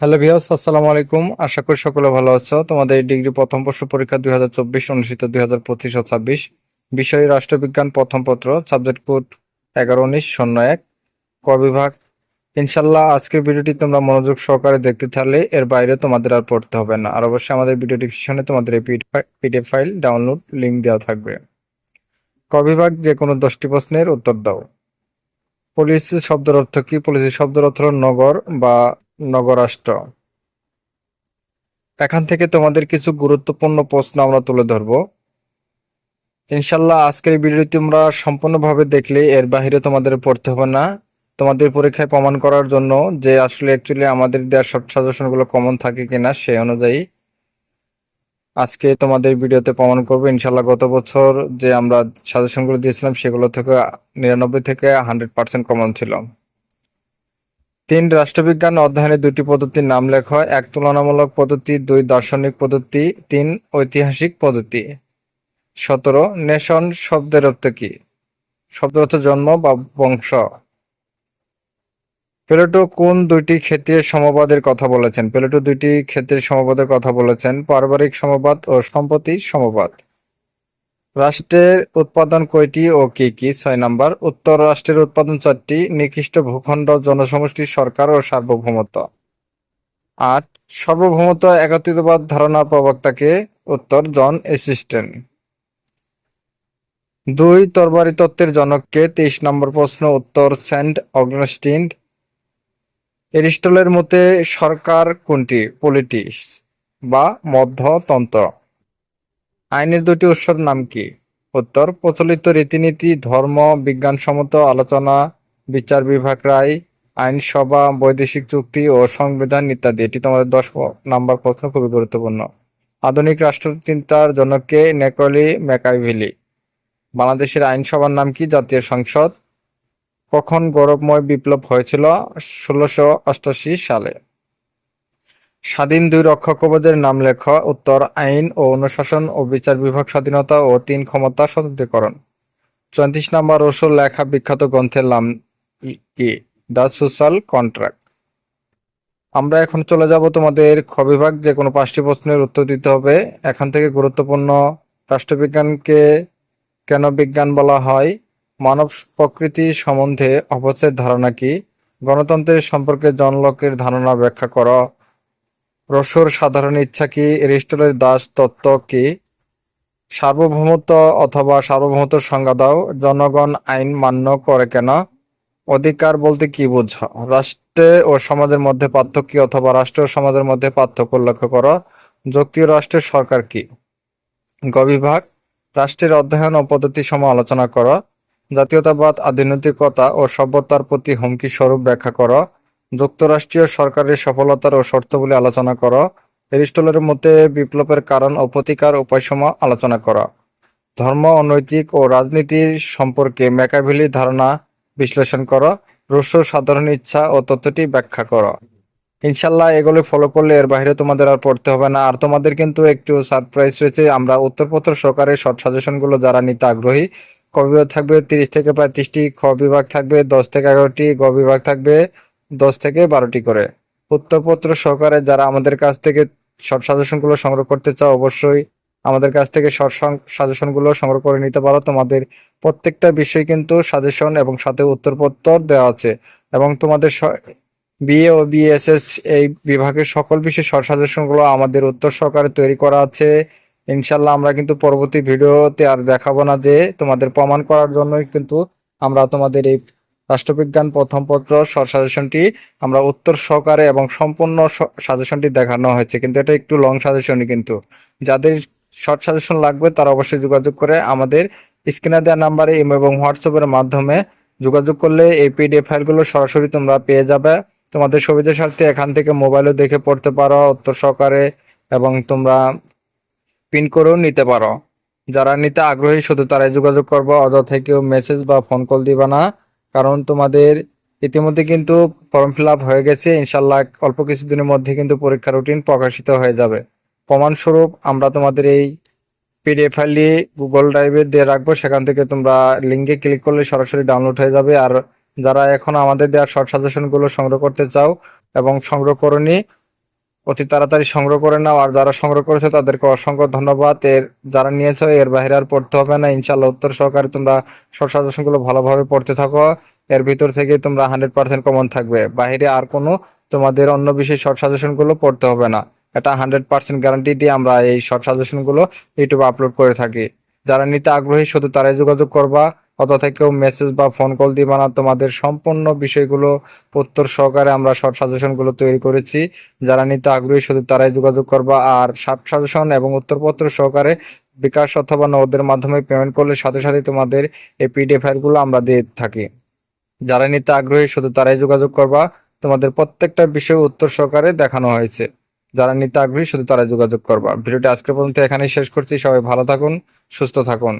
Hello viewers, আসসালামু আলাইকুম। আশা করি সকলে ভালো আছো। তোমাদের ডিগ্রি প্রথম বর্ষ পরীক্ষা দুই হাজার চব্বিশ অনুষ্ঠিত দুই হাজার পঁচিশ ও ছাব্বিশ। বিষয় রাষ্ট্রবিজ্ঞান প্রথম পত্র, সাবজেক্ট কোড এগারো উনিশ, শূন্য এক। ক বিভাগ। ইনশাল্লাহ আজকের ভিডিওটি তোমরা মনোযোগ সহকারে দেখতে থাকলে এর বাইরে তোমাদের আর পড়তে হবে না। আর অবশ্যই আমাদের ভিডিও ডিসক্রিপশনে তোমাদের এই পিডিএফ ফাইল ডাউনলোড লিঙ্ক দেওয়া থাকবে। ক বিভাগ যে কোনো দশটি প্রশ্নের উত্তর দাও। পলিসি শব্দের অর্থ কি? পলিসি শব্দের অর্থ নগর বা নগরাষ্ট্র এখান থেকে তোমাদের কিছু গুরুত্বপূর্ণ প্রশ্ন আমরা তুলে ধরব। ইনশাল্লাহ আজকের এই ভিডিওটি তোমরা সম্পূর্ণভাবে দেখলে, এর বাহিরে তোমাদের পড়তে হবে না। তোমাদের পরীক্ষায় প্রমাণ করার জন্য যে আসলে অ্যাকচুয়ালি আমাদের দেওয়ার সব সাজেশনগুলো কমন থাকে কিনা সেই অনুযায়ী আজকে তোমাদের ভিডিওতে প্রমাণ করব। ইনশাল্লাহ গত বছর যে আমরা সাজেশনগুলো দিয়েছিলাম, সেগুলো থেকে নিরানব্বই থেকে হান্ড্রেড পার্সেন্ট কমন ছিল। তিন রাষ্ট্রবিজ্ঞান অধ্যয়নের দুটি পদ্ধতির নাম লেখ এক তুলনামূলক পদ্ধতি, দুই দার্শনিক পদ্ধতি, তিন ঐতিহাসিক পদ্ধতি। সতেরো, নেশন শব্দের অর্থ কি? শব্দের অর্থ জন্ম বা বংশ। প্লেটো কোন দুইটি ক্ষেত্রের সমবাদের কথা বলেছেন? প্লেটো দুইটি ক্ষেত্রের সমবাদের কথা বলেছেন, পারিবারিক সমবাদ ও সম্পত্তি সমবাদ। রাষ্ট্রের উৎপাদন কয়টি ও কি কি? ছয় নম্বর, উত্তর রাষ্ট্রের উৎপাদন চারটি, নিকৃষ্ট ভূখণ্ড, জনসমষ্টি, সরকার ও সার্বভৌমত্ব। আট, সার্বভৌমত্ব একত্রিতবাদ ধারণা প্রবক্তাকে উত্তর, জন অ্যাসিস্ট্যান্ট দুই, তরবারি তত্ত্বের জনককে তেইশ নম্বর প্রশ্ন, উত্তর, সেন্ট অগস্টিন। এরিস্টলের মতে সরকার কোনটি? পলিটিক্স বা মধ্যতন্ত্র। আইনের দুটি উৎসর নাম কি? উত্তর, প্রচলিত রীতিনীতি, ধর্ম, বিজ্ঞানসম্মত আলোচনা, বিচার বিভাগ, রায়, আইনসভা, বৈদেশিক চুক্তি ও সংবিধান ইত্যাদি। এটি তোমাদের দশ নাম্বার প্রশ্ন, খুবই গুরুত্বপূর্ণ। আধুনিক রাষ্ট্রচিন্তার জনককে নেকলি ম্যাকাইভিলি বাংলাদেশের আইনসভার নাম কি? জাতীয় সংসদ। কখন গৌরবময় বিপ্লব হয়েছিল? ষোলোশো সালে। স্বাধীন দুই রক্ষক কবচের নাম লেখ, উত্তর আইন ও অনুশাসন ও বিচার বিভাগ স্বাধীনতা ও তিন ক্ষমতা স্বতন্ত্রীকরণ চৌত্রিশ নম্বর রসুল লেখা বিখ্যাত গ্রন্থের নাম কি? The social contract. আমরা এখন চলে যাব তোমাদের খ বিভাগ, যে কোনো পাঁচটি প্রশ্নের উত্তর দিতে হবে। এখান থেকে গুরুত্বপূর্ণ রাষ্ট্রবিজ্ঞানকে কেন বিজ্ঞান বলা হয়? মানব প্রকৃতি সম্বন্ধে অপচের ধারণা কি? গণতন্ত্রের সম্পর্কে জন লকের ধারণা ব্যাখ্যা করো। রসুর সাধারণ ইচ্ছা কি? এরিস্টলের দাস তত্ত্ব কি? সার্বভৌমত্ব অথবা সার্বভৌমত্ব সংজ্ঞা দাও। জনগণ আইন মান্য করে কেন? অধিকার বলতে কি বোঝা? রাষ্ট্রে ও সমাজের মধ্যে পার্থক্য অথবা রাষ্ট্র ও সমাজের মধ্যে পার্থক্য লক্ষ্য করো? যুক্তীয় রাষ্ট্রের সরকার কি? গবিভাগ রাষ্ট্রের অধ্যয়ন ও পদ্ধতি সময় আলোচনা করো। জাতীয়তাবাদ আধুনিকতা ও সভ্যতার প্রতি হুমকি স্বরূপ ব্যাখ্যা করো। যুক্তরাষ্ট্রীয় সরকারের সফলতার ও শর্তগুলি আলোচনা করো। এরিস্টলের মতে, বিপ্লবের কারণ ও প্রতিকার উপায়সমূহ আলোচনা করা। ধর্ম, অনৈতিক ও রাজনীতির সম্পর্কে ম্যাকাভিলি ধারণা বিশ্লেষণ করো। রুশোর সাধারণ ইচ্ছা ও তত্ত্বটি ব্যাখ্যা করো। ইনশাল্লাহ এগুলো ফলো করলে এর বাইরে তোমাদের আর পড়তে হবে না। আর তোমাদের কিন্তু একটু সারপ্রাইজ রয়েছে। আমরা উত্তরপত্র সরকারের শর্ট সাজেশনগুলো যারা নিতে আগ্রহী, ক বিভাগ থাকবে তিরিশ থেকে পঁয়ত্রিশটি, খ বিভাগ থাকবে দশ থেকে এগারোটি, গ বিভাগ থাকবে দশ থেকে বারোটি করে। উত্তরপত্র সহকারে যারা আমাদের কাছ থেকে শর্ট সাজেশনগুলো সংগ্রহ করতে চাও, অবশ্যই আমাদের কাছ থেকে শর্ট সাজেশনগুলো সংগ্রহ করে নিতে পারো। তোমাদের প্রত্যেকটা বিষয় কিন্তু সাজেশন এবং সাথে উত্তরপত্র দেওয়া আছে এবং তোমাদের বিএ ও বিএসএস এই বিভাগের সকল বিষয় শর্ট সাজেশনগুলো আমাদের উত্তর সহকারে তৈরি করা আছে। ইনশাল্লাহ আমরা কিন্তু পরবর্তী ভিডিওতে আর দেখাবো না যে তোমাদের প্রমাণ করার জন্যই কিন্তু আমরা তোমাদের এই রাষ্ট্রবিজ্ঞান প্রথম পত্র শর্ট সাজেশনটি আমরা উত্তর সহকারে এবং সম্পূর্ণ সাজেশনটি দেখানো হয়েছে, কিন্তু এটা একটু লং সাজেশনই কিন্তু। যাদের শর্ট সাজেশন লাগবে তারা অবশ্যই যোগাযোগ করে আমাদের স্ক্রিনে দেওয়া নাম্বারে এবং হোয়াটসঅ্যাপের মাধ্যমে যোগাযোগ করলে এই পিডিএফ ফাইলগুলো সরাসরি তোমরা পেয়ে যাবে। তোমাদের সুবিধার স্বার্থে এখান থেকে মোবাইলও দেখে পড়তে পারো, উত্তর সহকারে এবং তোমরা পিন করেও নিতে পারো। যারা নিতে আগ্রহী, শুধু তারাই যোগাযোগ করব, অযথা কেউ মেসেজ বা ফোন কল দিবা না। কারণ তোমাদের ইতিমধ্যে কিন্তু ফর্ম ফিল আপ হয়ে গেছে ইনশাল্লাহ অল্প কিছুদিনের মধ্যে কিন্তু পরীক্ষা রুটিন প্রকাশিত হয়ে যাবে। প্রমাণস্বরূপ আমরা তোমাদের এই পিডিএফ ফাইলটি গুগল ড্রাইভে দিয়ে রাখব, সেখান থেকে তোমরা লিঙ্কে ক্লিক করলে সরাসরি ডাউনলোড হয়ে যাবে। আর যারা এখন আমাদের দেওয়ার শর্ট সাজেশনগুলো সংগ্রহ করতে চাও এবং সংগ্রহ করনি অতি তাড়াতাড়ি সংগ্রহ করে নাও, আর যারা সংগ্রহ করেছ তাদেরকে অসংখ্য ধন্যবাদ। এর যারা নিয়েছো, এর বাইরে আর পড়তে হবে না। ইনশাল্লাহ উত্তর সহকারে তোমরা শর্ট সাজেশনগুলো ভালোভাবে পড়তে থাকো। এর ভিতর থেকে তোমরা হান্ড্রেড পার্সেন্ট কমন থাকবে। বাইরে আর কোনো তোমাদের অন্য বিষয় শর্ট সাজেশনগুলো পড়তে হবে না। এটা হান্ড্রেড পার্সেন্ট গ্যারান্টি দিয়ে আমরা এই শর্ট সাজেশনগুলো ইউটিউবে আপলোড করে থাকি। যারা নিতে আগ্রহী, শুধু তারাই যোগাযোগ করবা। অত থেকেও মেসেজ বা ফোন কল দিবা না। তোমাদের সম্পূর্ণ বিষয়গুলো উত্তর সহকারে আমরা শর্ট সাজেশনগুলো তৈরি করেছি। যারা নিতে আগ্রহী, শুধু তারাই যোগাযোগ করবা। আর শর্ট সাজেশন এবং উত্তরপত্র সহকারে বিকাশ অথবা নগদের মাধ্যমে পেমেন্ট করলে সাথে সাথে তোমাদের এই পিডিএফ ফাইলগুলো আমরা দিয়ে থাকি। যারা নিতে আগ্রহী, শুধু তারাই যোগাযোগ করবা। তোমাদের প্রত্যেকটা বিষয় উত্তর সহকারে দেখানো হয়েছে। যারা নিতে আগ্রহী, শুধু তারাই যোগাযোগ করবা। ভিডিওটি আজকে পর্যন্ত এখানেই শেষ করছি। সবাই ভালো থাকুন, সুস্থ থাকুন।